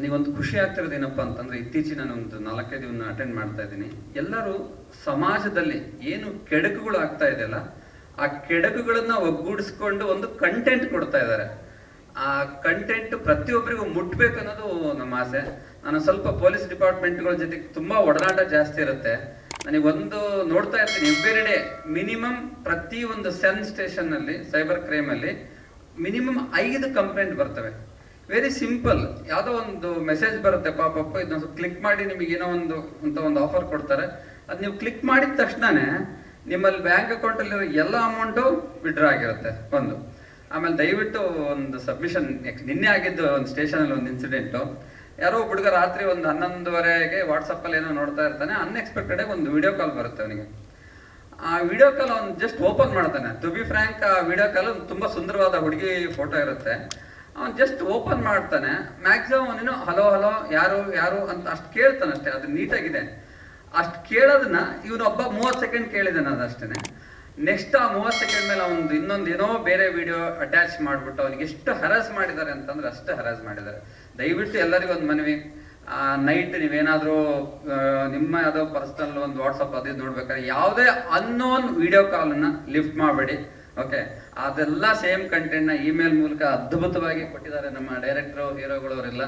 ನನಗೊಂದು ಖುಷಿ ಆಗ್ತಿರೋದು ಏನಪ್ಪ ಅಂತಂದ್ರೆ ಇತ್ತೀಚಿನ ಒಂದು ನಾಲ್ಕೈದು ದಿನ ಅಟೆಂಡ್ ಮಾಡ್ತಾ ಇದ್ದೀನಿ. ಎಲ್ಲರೂ ಸಮಾಜದಲ್ಲಿ ಏನು ಕೆಡಕುಗಳು ಆಗ್ತಾ ಇದೆಯಲ್ಲ ಆ ಕೆಡಕುಗಳನ್ನ ಒಗ್ಗೂಡಿಸ್ಕೊಂಡು ಒಂದು ಕಂಟೆಂಟ್ ಕೊಡ್ತಾ ಇದ್ದಾರೆ. ಆ ಕಂಟೆಂಟ್ ಪ್ರತಿಯೊಬ್ಬರಿಗೂ ಮುಟ್ಬೇಕು ಅನ್ನೋದು ನಮ್ಮ ಆಸೆ. ನಾನು ಸ್ವಲ್ಪ ಪೊಲೀಸ್ ಡಿಪಾರ್ಟ್ಮೆಂಟ್ಗಳ ಜೊತೆ ತುಂಬಾ ಒಡನಾಟ ಜಾಸ್ತಿ ಇರುತ್ತೆ. ಒಂದು ನೋಡ್ತಾ ಇರ್ತೀನಿ ಎವ್ರಿ ಡೇ ಮಿನಿಮಮ್ ಪ್ರತಿ ಒಂದು ಸೆನ್ ಸ್ಟೇಷನ್ ಅಲ್ಲಿ ಸೈಬರ್ ಕ್ರೈಮ್ ಅಲ್ಲಿ ಮಿನಿಮಮ್ ಐದು ಕಂಪ್ಲೇಂಟ್ ಬರ್ತವೆ. ವೆರಿ ಸಿಂಪಲ್ ಯಾವುದೋ ಒಂದು ಮೆಸೇಜ್ ಬರುತ್ತೆ ಪಾಪಪ್ಪ ಇದನ್ನ ಸ್ವಲ್ಪ ಕ್ಲಿಕ್ ಮಾಡಿ ನಿಮಗೆ ಏನೋ ಒಂದು, ಅಂತ ಒಂದು ಆಫರ್ ಕೊಡ್ತಾರೆ. ಅದು ನೀವು ಕ್ಲಿಕ್ ಮಾಡಿದ ತಕ್ಷಣನೇ ನಿಮ್ಮಲ್ಲಿ ಬ್ಯಾಂಕ್ ಅಕೌಂಟಲ್ಲಿರೋ ಎಲ್ಲ ಅಮೌಂಟು ವಿಡ್ರಾ ಆಗಿರುತ್ತೆ ಒಂದು ಆಮೇಲೆ ದಯವಿಟ್ಟು ಒಂದು ಸಬ್ಮಿಷನ್ ನಿನ್ನೆ ಆಗಿದ್ದು ಒಂದು ಸ್ಟೇಷನಲ್ಲಿ ಒಂದು ಇನ್ಸಿಡೆಂಟು ಯಾರೋ ಹುಡುಗ ರಾತ್ರಿ ಒಂದು ಹನ್ನೊಂದುವರೆಗೆ ವಾಟ್ಸಪ್ಪಲ್ಲಿ ಏನೋ ನೋಡ್ತಾ ಇರ್ತಾನೆ ಅನ್ಎಕ್ಸ್ಪೆಕ್ಟೆಡಾಗಿ ಒಂದು ವಿಡಿಯೋ ಕಾಲ್ ಬರುತ್ತೆ ಅವನಿಗೆ. ಆ ವಿಡಿಯೋ ಕಾಲ್ ಅವ್ನು ಜಸ್ಟ್ ಓಪನ್ ಮಾಡ್ತಾನೆ. ಟು ಬಿ ಫ್ರ್ಯಾಂಕ್ ಆ ವಿಡಿಯೋ ಕಾಲ್ ತುಂಬ ಸುಂದರವಾದ ಹುಡುಗಿ ಫೋಟೋ ಇರುತ್ತೆ. ಅವ್ನು ಜಸ್ಟ್ ಓಪನ್ ಮಾಡ್ತಾನೆ. ಮ್ಯಾಕ್ಸಿಮಮ್ ಅವನೇನು ಹಲೋ ಹಲೋ ಯಾರು ಯಾರು? ಅಂತ ಅಷ್ಟು ಕೇಳ್ತಾನೆ ಅಷ್ಟೇ ಅದು ನೀಟಾಗಿದೆ. ಅಷ್ಟು ಕೇಳೋದನ್ನ ಇವನೊಬ್ಬ ಮೂವತ್ತು ಸೆಕೆಂಡ್ ಕೇಳಿದಾನೆ ಅದಷ್ಟೇ ನೆಕ್ಸ್ಟ್ ಆ ಮೂವತ್ತು ಸೆಕೆಂಡ್ ಮೇಲೆ ಅವನು ಇನ್ನೊಂದು ಏನೋ ಬೇರೆ ವಿಡಿಯೋ ಅಟ್ಯಾಚ್ ಮಾಡಿಬಿಟ್ಟು ಅವನಿಗೆ ಎಷ್ಟು ಹರಾಸ್ ಮಾಡಿದ್ದಾರೆ ಅಂತಂದ್ರೆ ಅಷ್ಟು ಹರಾಸ್ ಮಾಡಿದ್ದಾರೆ. ದಯವಿಟ್ಟು ಎಲ್ಲರಿಗೂ ಒಂದು ಮನವಿ. ಆ ನೈಟ್ ನೀವೇನಾದರೂ ನಿಮ್ಮ ಯಾವುದೋ ಪರ್ಸನಲ್ ಒಂದು ವಾಟ್ಸಪ್ ಅದು ನೋಡ್ಬೇಕಾದ್ರೆ ಯಾವುದೇ ಅನ್ನೋನ್ ವಿಡಿಯೋ ಕಾಲನ್ನು ಲಿಫ್ಟ್ ಮಾಡಬೇಡಿ. ಓಕೆ ಅದೆಲ್ಲ ಸೇಮ್ ಕಂಟೆಂಟ್ನ ಇಮೇಲ್ ಮೂಲಕ ಅದ್ಭುತವಾಗಿ ಕೊಟ್ಟಿದ್ದಾರೆ ನಮ್ಮ ಡೈರೆಕ್ಟರ್ ಹೀರೋಗಳವರೆಲ್ಲ.